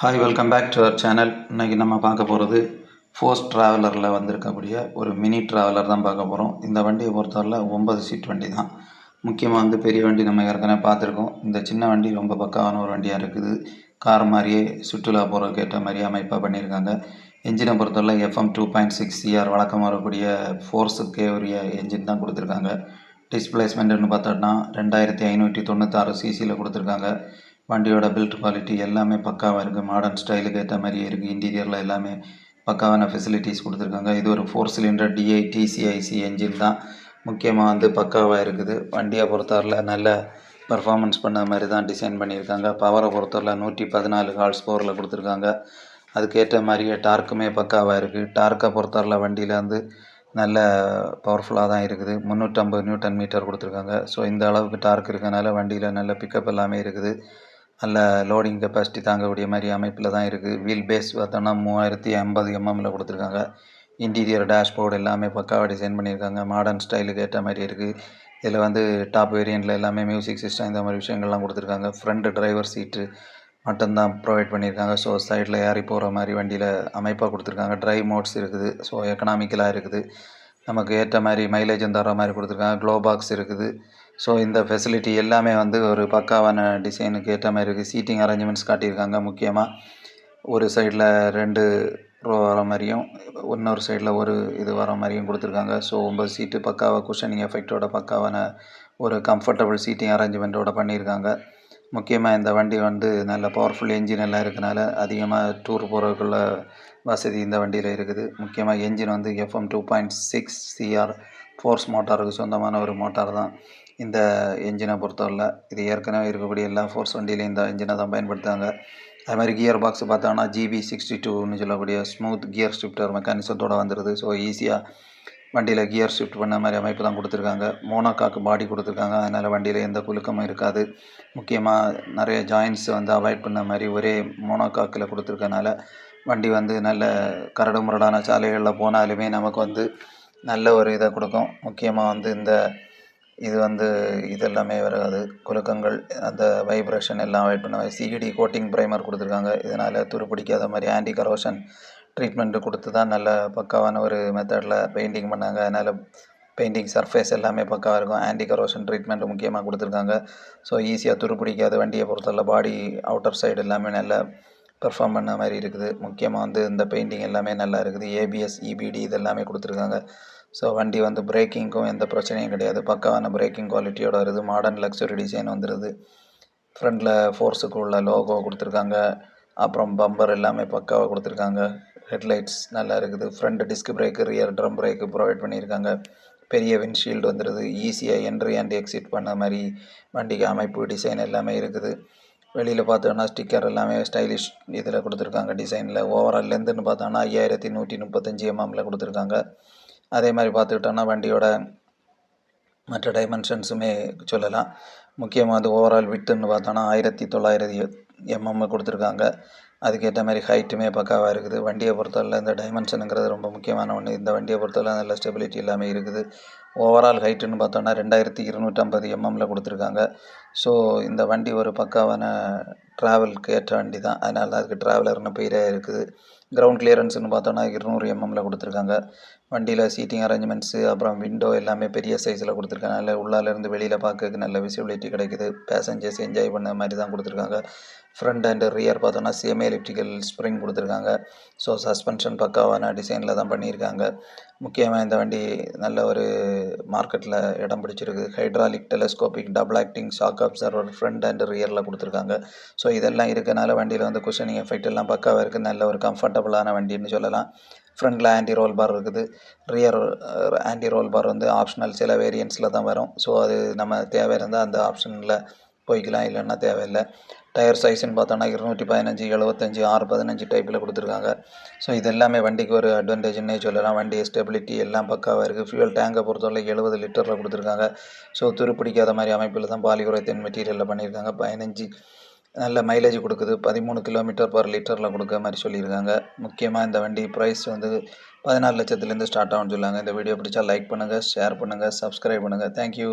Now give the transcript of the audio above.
Hi welcome back to our channel இன்றைக்கி நம்ம பார்க்க போகிறது ஃபோர்ஸ் ட்ராவலரில் வந்திருக்கக்கூடிய ஒரு மினி ட்ராவலர் தான் பார்க்க போகிறோம் இந்த வண்டியை பொறுத்தவரையில் ஒன்பது சீட் வண்டி தான். முக்கியமாக வந்து பெரிய வண்டி நம்ம ஏற்கனவே பார்த்துருக்கோம். இந்த சின்ன வண்டி ரொம்ப பக்காவான ஒரு வண்டியாக இருக்குது. கார் மாதிரியே சுற்றுலா போகிறதுக்கு ஏற்ற மாதிரியே அமைப்பாக பண்ணியிருக்காங்க. என்ஜினை பொறுத்தவரை FM two point six CR வழக்கம் வரக்கூடிய ஃபோர்ஸுக்கே உரிய என்ஜின் தான் கொடுத்துருக்காங்க. டிஸ்பிளேஸ்மெண்ட்டுன்னு பார்த்தோன்னா ரெண்டாயிரத்தி ஐநூற்றி தொண்ணூத்தாறு சிசியில் கொடுத்துருக்காங்க. வண்டியோட பில்ட் குவாலிட்டி எல்லாமே பக்காவாக இருக்குது மாடர்ன் ஸ்டைலுக்கு ஏற்ற மாதிரியே இருக்குது இன்டீரியரில் எல்லாமே பக்காவான ஃபெசிலிட்டிஸ் கொடுத்துருக்காங்க. இது ஒரு ஃபோர் சிலிண்டர் டிஐ டிசிஐசி என்ஜின் தான். முக்கியமாக வந்து பக்காவாக இருக்குது. வண்டியை பொறுத்தவரையில் நல்ல பர்ஃபார்மன்ஸ் பண்ண மாதிரி தான் டிசைன் பண்ணியிருக்காங்க. பவரை பொறுத்தவரையில் நூற்றி பதினாலு ஹால்ஸ் பவரில் கொடுத்துருக்காங்க. அதுக்கேற்ற மாதிரியே டார்க்குமே பக்காவாக இருக்குது டார்க்கை பொறுத்தவரையில் வண்டியில் வந்து நல்ல பவர்ஃபுல்லாக தான் இருக்குது. முந்நூற்றம்பது நியூட்டன் மீட்டர் கொடுத்துருக்காங்க. ஸோ இந்த அளவுக்கு டார்க் இருக்கனால வண்டியில் நல்ல பிக்கப் எல்லாமே இருக்குது. நல்ல லோடிங் கெப்பாசிட்டி தாங்கக்கூடிய மாதிரி அமைப்பில் தான் இருக்குது வீல் பேஸ் பார்த்தோன்னா மூவாயிரத்தி ஐம்பது எம்எம்மில் கொடுத்துருக்காங்க. இன்டீரியர் டேஷ்போர்டு எல்லாமே பக்காவாக டிசைன் பண்ணியிருக்காங்க. மாடர்ன் ஸ்டைலுக்கு ஏற்ற மாதிரி இருக்குது இதில் வந்து டாப் வேரியண்ட்டில் எல்லாமே மியூசிக் சிஸ்டம் இந்த மாதிரி விஷயங்கள்லாம் கொடுத்துருக்காங்க. ஃப்ரண்ட் டிரைவர் சீட்டு மட்டும்தான் ப்ரொவைட் பண்ணியிருக்காங்க. ஸோ சைடில் ஏறி போகிற மாதிரி வண்டியில் அமைப்பாக கொடுத்துருக்காங்க. ட்ரைவ் மோட்ஸ் இருக்குது. ஸோ எக்கனாமிக்கலாக இருக்குது. நமக்கு ஏற்ற மாதிரி மைலேஜும் தர மாதிரி கொடுத்துருக்காங்க. க்ளோ பாக்ஸ் இருக்குது. ஸோ இந்த ஃபெசிலிட்டி எல்லாமே வந்து ஒரு பக்காவான டிசைனுக்கு ஏற்ற மாதிரி இருக்குது சீட்டிங் அரேஞ்ச்மெண்ட்ஸ் காட்டியிருக்காங்க முக்கியமாக ஒரு சைடில் ரெண்டு ரோ வர மாதிரியும் இன்னொரு சைடில் ஒரு இது வர மாதிரியும் கொடுத்துருக்காங்க. ஸோ ஒம்பது சீட்டு பக்காவாக குஷனிங் எஃபெக்டோட பக்காவான ஒரு கம்ஃபர்டபுள் சீட்டிங் அரேஞ்ச்மெண்ட்டோட பண்ணியிருக்காங்க. முக்கியமாக இந்த வண்டி வந்து நல்ல பவர்ஃபுல் என்ஜின் எல்லாம் இருக்கனால அதிகமாக டூர் போகிறதுக்குள்ள வசதி இந்த வண்டியில் இருக்குது. முக்கியமாக என்ஜின் வந்து FM two point six CR Force மோட்டாருக்கு சொந்தமான ஒரு மோட்டார் தான். இந்த என்ஜினை பொறுத்தவரையில் இது ஏற்கனவே இருக்கக்கூடிய எல்லா ஃபோர்ஸ் வண்டியிலையும் இந்த என்ஜினை தான் பயன்படுத்துகிறாங்க அது மாதிரி கியர் பாக்ஸ் பார்த்தோன்னா ஜிபி சிக்ஸ்டி டூன்னு சொல்லக்கூடிய ஸ்மூத் கியர் ஷிஃப்டர் மெக்கானிசத்தோடு வந்துடுது ஸோ ஈஸியாக வண்டியில் கியர் ஷிஃப்ட் பண்ண மாதிரி அமைப்பு தான் கொடுத்துருக்காங்க. மோனோகாக்கு பாடி கொடுத்துருக்காங்க. அதனால் வண்டியில் எந்த குலுக்கமும் இருக்காது. முக்கியமாக நிறைய ஜாயின்ஸ் வந்து அவாய்ட் பண்ண மாதிரி ஒரே மோனோகாக்கில் கொடுத்துருக்கனால வண்டி வந்து நல்ல கரடு முரடான சாலைகளில் போனாலுமே நமக்கு வந்து நல்ல ஒரு இதை கொடுக்கும். முக்கியமாக வந்து இந்த இது வந்து இதெல்லாமே வராது. குலுக்கங்கள் அந்த வைப்ரேஷன் எல்லாம் அவாய்ட் பண்ண சிஇடி கோட்டிங் ப்ரைமர் கொடுத்துருக்காங்க. இதனால் துருப்பிடிக்காத மாதிரி ஆன்டி கரோஷன் ட்ரீட்மெண்ட்டு கொடுத்து தான் நல்ல பக்காவான ஒரு மெத்தடில் பெயிண்டிங் பண்ணாங்க. அதனால் பெயிண்டிங் சர்ஃபேஸ் எல்லாமே பக்காவாக இருக்கும். ஆன்டி கரோஷன் ட்ரீட்மெண்ட் முக்கியமாக கொடுத்துருக்காங்க. ஸோ ஈஸியாக துருப்பிடிக்காத வண்டியை பொறுத்தவரை பாடி அவுட்டர் சைடு எல்லாமே நல்லா பெர்ஃபார்ம் பண்ண மாதிரி இருக்குது. முக்கியமாக வந்து இந்த பெயிண்டிங் எல்லாமே நல்லா இருக்குது. ஏபிஎஸ் இபிடி இது எல்லாமே கொடுத்துருக்காங்க. ஸோ வண்டி வந்து பிரேக்கிங்க்கும் எந்த பிரச்சனையும் கிடையாது. பக்காவான பிரேக்கிங் குவாலிட்டியோட வருது. மாடர்ன் லக்ஸுரி டிசைன் வந்துடுது ஃப்ரண்டில் ஃபோர்ஸுக்கு உள்ள லோகோ கொடுத்துருக்காங்க. அப்புறம் பம்பர் எல்லாமே பக்காவாக கொடுத்துருக்காங்க. ஹெட்லைட்ஸ் நல்லா இருக்குது. Front disc brake rear drum brake provide பண்ணியிருக்காங்க. பெரிய விண்ட்ஷீல்டு வந்துடுது ஈஸியாக என்ட்ரி அண்ட் எக்ஸிட் பண்ண மாதிரி வண்டிக்கு அமைப்பு டிசைன் எல்லாமே இருக்குது. வெளியில் பார்த்தோன்னா ஸ்டிக்கர் எல்லாமே ஸ்டைலிஷ் இதில் கொடுத்துருக்காங்க. டிசைனில் ஓவரால் லென்த்துன்னு பார்த்தோன்னா ஐயாயிரத்தி நூற்றி முப்பத்தஞ்சு எம்எம்மில் கொடுத்துருக்காங்க. அதே மாதிரி பார்த்துக்கிட்டோன்னா வண்டியோட மற்ற டைமென்ஷன்ஸுமே சொல்லலாம். முக்கியமாக வந்து ஓவரால் விட்டுன்னு பார்த்தோன்னா ஆயிரத்தி தொள்ளாயிரத்தி எம்எம் கொடுத்துருக்காங்க. அதுக்கேற்ற மாதிரி ஹைட்டுமே பக்காவாக இருக்குது. வண்டியை பொறுத்தவரையில் இந்த டைமென்ஷனுங்கிறது ரொம்ப முக்கியமான ஒன்று இந்த வண்டியை பொறுத்தவரையில் நல்ல ஸ்டெபிலிட்டி எல்லாமே இருக்குது. ஓவரால் ஹைட்டுன்னு பார்த்தோன்னா ரெண்டாயிரத்தி இருநூற்றம்பது எம்எம்மில் கொடுத்துருக்காங்க. ஸோ இந்த வண்டி ஒரு பக்காவான ட்ராவலுக்கு ஏற்ற வண்டி தான். அதனால தான் அதுக்கு ட்ராவலர்னு பெயரே இருக்குது. கிரவுண்ட் கிளியரன்ஸ்னு பார்த்தோன்னா இருநூறு எம்எம்மில் கொடுத்துருக்காங்க. வண்டியில் சீட்டிங் அரேஞ்ச்மெண்ட்ஸு அப்புறம் விண்டோ எல்லாமே பெரிய சைஸில் கொடுத்துருக்காங்க. நல்ல உள்ளாலேருந்து வெளியில் பார்க்கறதுக்கு நல்ல விசிபிலிட்டி கிடைக்குது. பேசஞ்சர்ஸ் என்ஜாய் பண்ண மாதிரி தான் கொடுத்துருக்காங்க. ஃப்ரண்ட் அண்ட் ரியர் பார்த்தோன்னா சேமே எலக்ட்ரிக்கல் ஸ்ப்ரிங் கொடுத்துருக்காங்க. ஸோ சஸ்பென்ஷன் பக்காவான டிசைனில் தான் பண்ணியிருக்காங்க. முக்கியமாக இந்த வண்டி நல்ல ஒரு மார்க்கெட்டில் இடம் பிடிச்சிருக்கு. Hydraulic telescopic double acting shock absorber front and ரியரில் கொடுத்துருக்காங்க. ஸோ இதெல்லாம் இருக்கனால வண்டியில் வந்து குஷனிங் எஃபெக்ட் எல்லாம் பக்காவாக இருக்குது நல்ல ஒரு கம்ஃபர்டபுளான வண்டின்னு சொல்லலாம். ஃப்ரண்டில் ஆன்டி ரோல் பார் இருக்குது. ரியர் ஆன்டி ரோல் பார் வந்து ஆப்ஷனல் சில வேரியன்ஸில் தான் வரும். ஸோ அது நம்ம தேவை இருந்தால் அந்த ஆப்ஷனில் போய்க்கலாம். இல்லைன்னா தேவையில்லை. டயர் சைஸ்ன்னு பார்த்தோன்னா இருநூற்றி பதினஞ்சு எழுபத்தஞ்சி ஆறு பதினஞ்சு டைப்பில் கொடுத்துருக்காங்க. ஸோ இது எல்லாமே வண்டிக்கு ஒரு அட்வான்டேஜ்னே சொல்லலாம். வண்டி ஸ்டெபிலிட்டி எல்லாம் பக்காவாக இருக்குது ஃபியூல் டேங்கை பொறுத்தவரை எழுபது லிட்டரில் கொடுத்துருக்காங்க. ஸோ துருப்பிடிக்காத மாதிரி அமைப்பில் தான் பாலிகுரைத்தன் மெட்டீரியலில் பண்ணியிருக்காங்க. பதினஞ்சு நல்ல மைலேஜ் கொடுக்குது. பதிமூணு கிலோமீட்டர் பர் லிட்டரில் கொடுக்குற மாதிரி சொல்லியிருக்காங்க. முக்கியமாக இந்த வண்டி ப்ரைஸ் வந்து பதினாலு லட்சத்துலேருந்து ஸ்டார்ட் ஆகும்னு சொல்லுவாங்க இந்த வீடியோ பிடிச்சா லைக் பண்ணுங்கள் ஷேர் பண்ணுங்கள் சப்ஸ்கிரைப் பண்ணுங்கள் தேங்க்யூ